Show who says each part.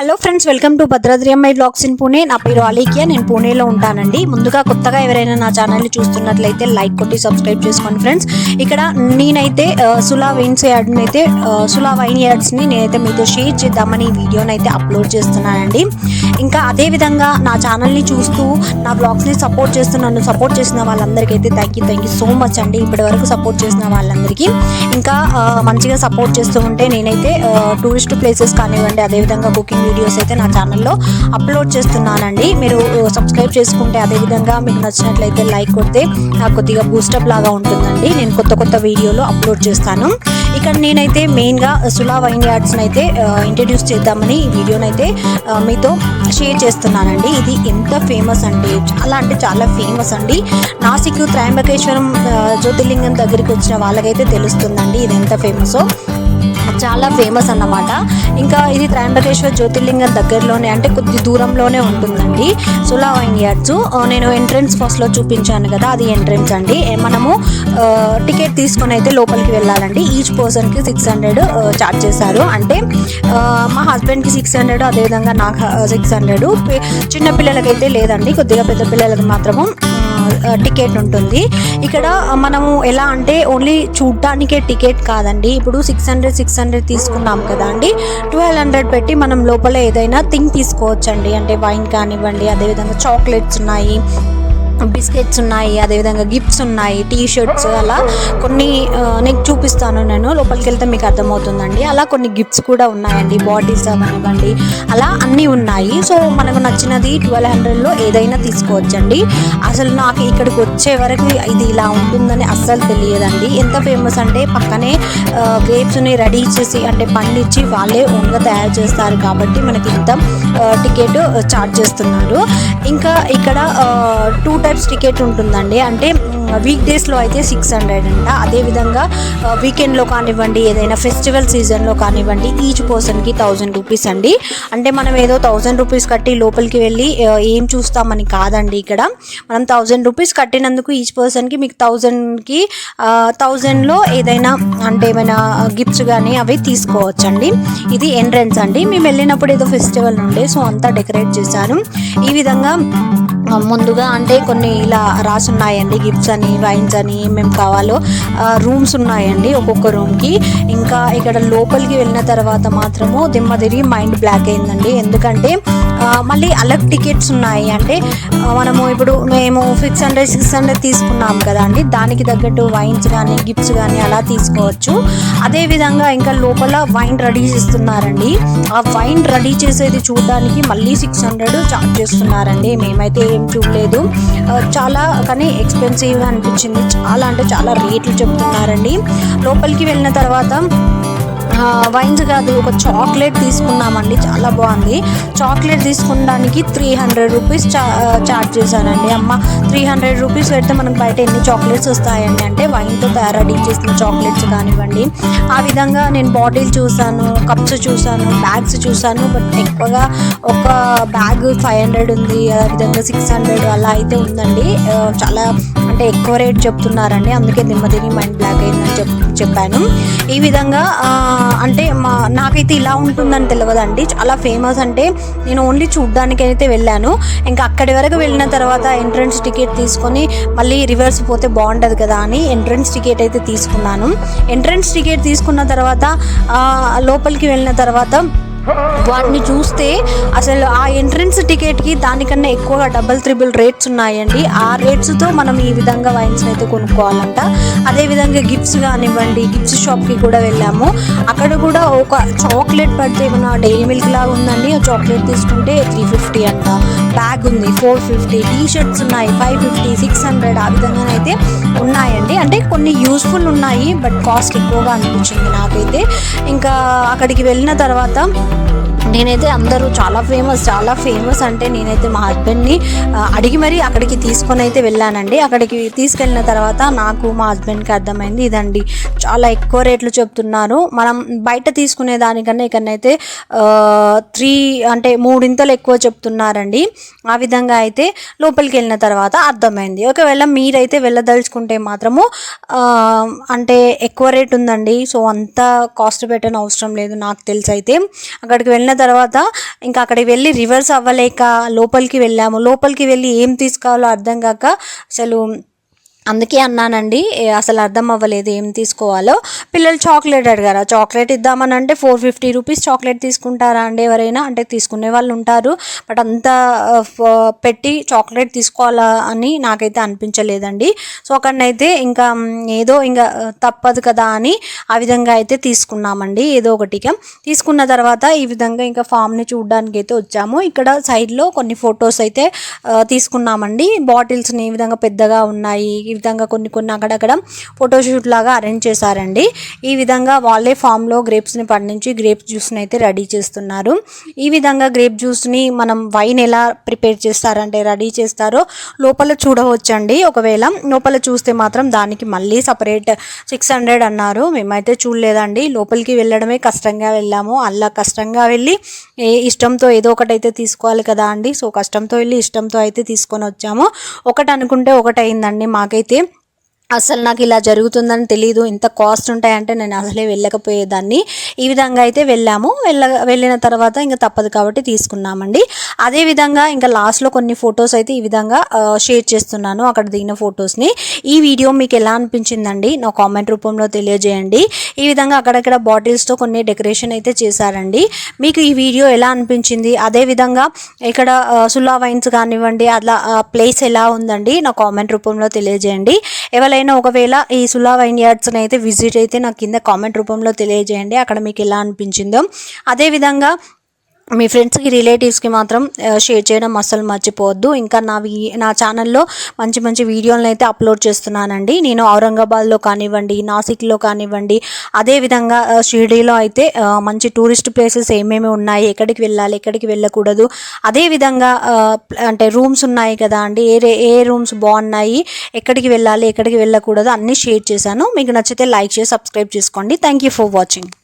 Speaker 1: Hello friends welcome to Bhadradri అమ్మాయి blogs in Pune నా పేరు అలీకియా నేను పూణేలో ఉంటానండి. ముందుగా కొత్తగా ఎవరైనా నా ఛానల్ని చూస్తున్నట్లయితే లైక్ కొట్టి సబ్స్క్రైబ్ చేసుకోండి ఫ్రెండ్స్ ఇక్కడ నేనైతే సులా వైన్స్ యాడ్ని అయితే సులా వైన్ యాడ్స్ని నేనైతే మీతో షేర్ చేద్దామని ఈ వీడియోని అయితే అప్లోడ్ చేస్తున్నానండి. ఇంకా అదేవిధంగా నా ఛానల్ని చూస్తూ నా బ్లాగ్స్ని సపోర్ట్ చేస్తూ నన్ను సపోర్ట్ చేసిన వాళ్ళందరికీ అయితే thank you thank you so much అండి. ఇప్పటి వరకు సపోర్ట్ చేసిన వాళ్ళందరికీ. ఇంకా మంచిగా సపోర్ట్ చేస్తూ ఉంటే నేనైతే టూరిస్ట్ ప్లేసెస్ కానివ్వండి అదేవిధంగా కుకింగ్ వీడియోస్ అయితే నా ఛానల్లో అప్లోడ్ చేస్తున్నానండి. మీరు సబ్స్క్రైబ్ చేసుకుంటే అదేవిధంగా మీకు నచ్చినట్లయితే లైక్ కొడితే నాకు కొద్దిగా బూస్టప్ లాగా ఉంటుందండి. నేను కొత్త కొత్త వీడియోలు అప్లోడ్ చేస్తాను. ఇక్కడ నేనైతే మెయిన్గా సులా వైన్ యార్డ్స్ని అయితే ఇంట్రడ్యూస్ చేద్దామని ఈ వీడియోనైతే అయితే మీతో షేర్ చేస్తున్నానండి. ఇది ఎంత ఫేమస్ అండి. చాలా అంటే చాలా ఫేమస్ అండి. నాసిక్ త్రయంబకేశ్వరం జ్యోతిర్లింగం దగ్గరికి వచ్చిన వాళ్ళకైతే తెలుస్తుందండి ఇది ఎంత ఫేమసో చాలా ఫేమస్ అన్నమాట. ఇంకా ఇది త్రయంబకేశ్వర్ జ్యోతిర్లింగం దగ్గరలోనే అంటే కొద్ది దూరంలోనే ఉంటుందండి. సులా వైన్ యార్డ్స్ నేను ఎంట్రన్స్ ఫస్ట్లో చూపించాను కదా అది ఎంట్రన్స్ అండి. మనము టికెట్ తీసుకొని అయితే లోపలికి వెళ్ళాలండి. ఈచ్ పర్సన్కి సిక్స్ హండ్రెడ్ చార్జ్ చేశారు. అంటే మా హస్బెండ్కి సిక్స్ హండ్రెడ్ అదేవిధంగా నాకు సిక్స్ హండ్రెడ్ చిన్నపిల్లలకైతే లేదండి. కొద్దిగా పెద్ద పిల్లలకి మాత్రము. టికెట్ ఉంటుంది. ఇక్కడ మనము ఎలా అంటే ఓన్లీ చూడటానికే టికెట్ కాదండి. ఇప్పుడు సిక్స్ హండ్రెడ్ సిక్స్ హండ్రెడ్ తీసుకున్నాం కదా అండి. ట్వెల్వ్ హండ్రెడ్ పెట్టి మనం లోపల ఏదైనా థింగ్ తీసుకోవచ్చండి. అంటే వైన్ కానివ్వండి అదేవిధంగా చాక్లెట్స్ ఉన్నాయి బిస్కెట్స్ ఉన్నాయి అదేవిధంగా గిఫ్ట్స్ ఉన్నాయి టీ షర్ట్స్ అలా కొన్ని నేను చూపిస్తాను నేను లోపలికి వెళ్తే మీకు అర్థమవుతుందండి. అలా కొన్ని గిఫ్ట్స్ కూడా ఉన్నాయండి బాటిల్స్ అవనివ్వండి అలా అన్నీ ఉన్నాయి. సో మనకు నచ్చినది ట్వెల్వ్ హండ్రెడ్లో ఏదైనా తీసుకోవచ్చండి. అసలు నాకు ఇక్కడికి వచ్చే వరకు ఇది ఇలా ఉంటుందని అస్సలు తెలియదండి. ఎంత ఫేమస్ అంటే పక్కనే గ్రేప్స్ని రెడీ చేసి అంటే పండించి వాళ్ళే ఓన్గా తయారు చేస్తారు కాబట్టి మనకి ఇంత టికెట్ చార్జ్ చేస్తున్నారు. ఇంకా ఇక్కడ టూ టైప్స్ టికెట్ ఉంటుందండి. అంటే వీక్ డేస్లో అయితే సిక్స్ హండ్రెడ్ అంట. అదేవిధంగా వీకెండ్లో కానివ్వండి ఏదైనా ఫెస్టివల్ సీజన్లో కానివ్వండి ఈచ్ పర్సన్కి థౌజండ్ రూపీస్ అండి. అంటే మనం ఏదో థౌజండ్ రూపీస్ కట్టి లోపలికి వెళ్ళి ఏం చూస్తామని కాదండి ఇక్కడ. మనం థౌజండ్ రూపీస్ కట్టినందుకు ఈచ్ పర్సన్కి మీకు థౌజండ్కి థౌజండ్లో ఏదైనా అంటే ఏమైనా గిఫ్ట్స్ కానీ అవి తీసుకోవచ్చండి. ఇది ఎంట్రన్స్ అండి. మేము వెళ్ళినప్పుడు ఏదో ఫెస్టివల్ ఉండే సో అంతా డెకరేట్ చేశాను. ఈ విధంగా ముందుగా అంటే కొన్ని ఇలా రాసి ఉన్నాయండి గిఫ్ట్స్ అని వైన్స్ అని ఏమేమి కావాలో రూమ్స్ ఉన్నాయండి ఒక్కొక్క రూమ్కి ఇంకా ఇక్కడ లోపలికి వెళ్ళిన తర్వాత మాత్రము దిమ్మ తిరిగి మైండ్ బ్లాక్ అయిందండి. ఎందుకంటే మళ్ళీ అలగ్ టికెట్స్ ఉన్నాయి. అంటే మనము ఇప్పుడు మేము సిక్స్ హండ్రెడ్ సిక్స్ హండ్రెడ్ తీసుకున్నాం కదా అండి. దానికి తగ్గట్టు వైన్స్ కానీ గిఫ్ట్స్ కానీ అలా తీసుకోవచ్చు. అదేవిధంగా ఇంకా లోపల వైన్ రెడీ చేస్తున్నారండి. ఆ వైన్ రెడీ చేసేది చూడడానికి మళ్ళీ సిక్స్ హండ్రెడ్ చార్జ్ చేస్తున్నారండి. మేమైతే ఏం చూడలేదు చాలా కానీ ఎక్స్పెన్సివ్గా అనిపించింది. చాలా అంటే చాలా రేట్లు చెప్తున్నారండి. లోపలికి వెళ్ళిన తర్వాత వైన్స్ కాదు ఒక చాక్లెట్ తీసుకున్నామండి చాలా బాగుంది. చాక్లెట్ తీసుకోవడానికి త్రీ హండ్రెడ్ రూపీస్ చా చార్జ్ చేశానండి అమ్మ త్రీ హండ్రెడ్ రూపీస్ పెడితే మనకు బయట ఎన్ని చాక్లెట్స్ వస్తాయండి? అంటే వైన్తో తయారీ చేసిన చాక్లెట్స్ కానివ్వండి. ఆ విధంగా నేను బాటిల్ చూసాను కప్స్ చూసాను బ్యాగ్స్ చూసాను బట్ ఎక్కువగా ఒక బ్యాగ్ ఫైవ్ హండ్రెడ్ ఉంది. అదేవిధంగా సిక్స్ హండ్రెడ్ అలా అయితే ఉందండి. చాలా అంటే ఎక్కువ రేట్ చెప్తున్నారండి. అందుకే దిమ్మదిని మైండ్ బ్లాక్ అయిందని చెప్ చెప్పాను. ఈ విధంగా అంటే మా నాకైతే ఇలా ఉంటుందని తెలియదండి చాలా ఫేమస్ అంటే నేను ఓన్లీ చూడ్డానికైతే వెళ్ళాను. ఇంకా అక్కడి వరకు వెళ్ళిన తర్వాత ఎంట్రన్స్ టికెట్ తీసుకొని మళ్ళీ రివర్స్ పోతే బాగుంటుంది కదా అని ఎంట్రన్స్ టికెట్ అయితే తీసుకున్నాను. ఎంట్రన్స్ టికెట్ తీసుకున్న తర్వాత లోపలికి వెళ్ళిన తర్వాత వాటిని చూస్తే అసలు ఆ ఎంట్రన్స్ టికెట్కి దానికన్నా ఎక్కువగా డబల్ త్రిబుల్ రేట్స్ ఉన్నాయండి. ఆ రేట్స్తో మనం ఈ విధంగా వైన్స్ అయితే కొనుక్కోవాలంట. అదేవిధంగా గిఫ్ట్స్ కానివ్వండి గిఫ్ట్స్ షాప్కి కూడా వెళ్ళాము. అక్కడ కూడా ఒక చాక్లెట్ పడితే మన డైరీ మిల్క్ లాగా ఉందండి ఆ చాక్లెట్ తీసుకుంటే త్రీ ఫిఫ్టీ అంట. బ్యాగ్ ఉంది. ఫోర్ ఫిఫ్టీ టీ షర్ట్స్ ఉన్నాయి. ఫైవ్ ఫిఫ్టీ సిక్స్ హండ్రెడ్ ఆ విధంగానైతే ఉన్నాయండి. అంటే కొన్ని యూస్ఫుల్ ఉన్నాయి బట్ కాస్ట్ ఎక్కువగా అనిపించింది నాకైతే. ఇంకా అక్కడికి వెళ్ళిన తర్వాత నేనైతే అందరూ చాలా ఫేమస్ చాలా ఫేమస్ అంటే నేనైతే మా హస్బెండ్ని అడిగి మరీ అక్కడికి తీసుకొని అయితే వెళ్ళానండి. అక్కడికి తీసుకెళ్ళిన తర్వాత నాకు మా హస్బెండ్కి అర్థమైంది ఇదండి చాలా ఎక్కువ రేట్లు చెప్తున్నారు. మనం బయట తీసుకునే దానికన్నా ఇక్కడనైతే త్రీ అంటే మూడింతలు ఎక్కువ చెప్తున్నారండి. ఆ విధంగా అయితే లోపలికి వెళ్ళిన తర్వాత అర్థమైంది. ఒకవేళ మీరైతే వెళ్ళదలుచుకుంటే మాత్రము అంటే ఎక్కువ రేట్ ఉందండి. సో అంత కాస్ట్ పెట్టని అవసరం లేదు నాకు తెలిసి అయితే అక్కడికి వెళ్ళిన తర్వాత తర్వాత ఇంకా అక్కడికి వెళ్ళి రివర్స్ అవ్వలేక లోపలికి వెళ్ళాము. లోపలికి వెళ్ళి ఏం తీసుకోవాలో అర్థం కాక అసలు అందుకే అన్నానండి అసలు అర్థం అవ్వలేదు ఏం తీసుకోవాలో. పిల్లలు చాక్లెట్ అడిగారు చాక్లెట్ ఇద్దామని అంటే ఫోర్ ఫిఫ్టీ రూపీస్ చాక్లెట్ తీసుకుంటారా అండి ఎవరైనా? అంటే తీసుకునే వాళ్ళు ఉంటారు బట్ అంత పెట్టి చాక్లెట్ తీసుకోవాలా అని నాకైతే అనిపించలేదండి. సో అక్కడనైతే ఇంకా ఏదో ఇంకా తప్పదు కదా అని ఆ విధంగా అయితే తీసుకున్నామండి ఏదో ఒకటిగా తీసుకున్న తర్వాత ఈ విధంగా ఇంకా ఫామ్ని చూడడానికి అయితే వచ్చాము. ఇక్కడ సైడ్లో కొన్ని ఫొటోస్ అయితే తీసుకున్నామండి. బాటిల్స్ని ఈ విధంగా పెద్దగా ఉన్నాయి విధంగా కొన్ని కొన్ని అక్కడక్కడ ఫోటోషూట్ లాగా అరేంజ్ చేశారండి. ఈ విధంగా వాళ్ళే ఫామ్లో గ్రేప్స్ని పండించి గ్రేప్ జ్యూస్ని అయితే రెడీ చేస్తున్నారు. ఈ విధంగా గ్రేప్ జ్యూస్ని మనం వైన్ ఎలా ప్రిపేర్ చేస్తారంటే రెడీ చేస్తారో లోపల చూడవచ్చండి. ఒకవేళ లోపల చూస్తే మాత్రం దానికి మళ్ళీ సపరేట్ సిక్స్ హండ్రెడ్ అన్నారు. మేమైతే చూడలేదండి. లోపలికి వెళ్ళడమే కష్టంగా వెళ్ళాము. అలా కష్టంగా వెళ్ళి ఏ ఇష్టంతో ఏదో ఒకటి అయితే తీసుకోవాలి కదా అండి. సో కష్టంతో వెళ్ళి ఇష్టంతో అయితే తీసుకొని వచ్చాము. ఒకటి అనుకుంటే ఒకటి అయిందండి. మాకైతే робити అసలు నాకు ఇలా జరుగుతుందని తెలియదు ఇంత కాస్ట్ ఉంటాయంటే నేను అసలే వెళ్ళకపోయేదాన్ని. ఈ విధంగా అయితే వెళ్ళాము. వెళ్ళ వెళ్ళిన తర్వాత ఇంకా తప్పదు కాబట్టి తీసుకున్నామండి. అదే విధంగా ఇంకా లాస్ట్లో కొన్ని ఫొటోస్ అయితే ఈ విధంగా షేర్ చేస్తున్నాను అక్కడ దిగిన ఫొటోస్ని ఈ వీడియో మీకు ఎలా అనిపించిందండి? నా కామెంట్ రూపంలో తెలియజేయండి. ఈ విధంగా అక్కడక్కడ బాటిల్స్తో కొన్ని డెకరేషన్ అయితే చేశారండి. మీకు ఈ వీడియో ఎలా అనిపించింది? అదే విధంగా ఇక్కడ సులా వైన్స్ కానివ్వండి అట్లా ప్లేస్ ఎలా ఉందండి? నా కామెంట్ రూపంలో తెలియజేయండి. ఎవరైనా ఒకవేళ ఈ సులా వైన్ యార్డ్స్ని అయితే విజిట్ అయితే నాకు కింద కామెంట్ రూపంలో తెలియజేయండి. అక్కడ మీకు ఎలా అనిపించిందో. అదేవిధంగా మీ ఫ్రెండ్స్కి రిలేటివ్స్కి మాత్రం షేర్ చేయడం అస్సలు మర్చిపోవద్దు. ఇంకా నా వీ- నా ఛానల్లో మంచి మంచి వీడియోలను అయితే అప్లోడ్ చేస్తున్నానండి. నేను ఔరంగాబాద్లో కానివ్వండి నాసిక్లో కానివ్వండి అదేవిధంగా ఆ, షిరిడీలో అయితే మంచి టూరిస్ట్ ప్లేసెస్ ఏమేమి ఉన్నాయి ఎక్కడికి వెళ్ళాలి ఎక్కడికి వెళ్ళకూడదు అదేవిధంగా అంటే రూమ్స్ ఉన్నాయి కదా అండి ఏ రే- ఏ రూమ్స్ బాగున్నాయి ఎక్కడికి వెళ్ళాలి ఎక్కడికి వెళ్ళకూడదు అన్నీ షేర్ చేశాను. మీకు నచ్చితే లైక్ చేసి సబ్స్క్రైబ్ చేసుకోండి. Thank you for watching.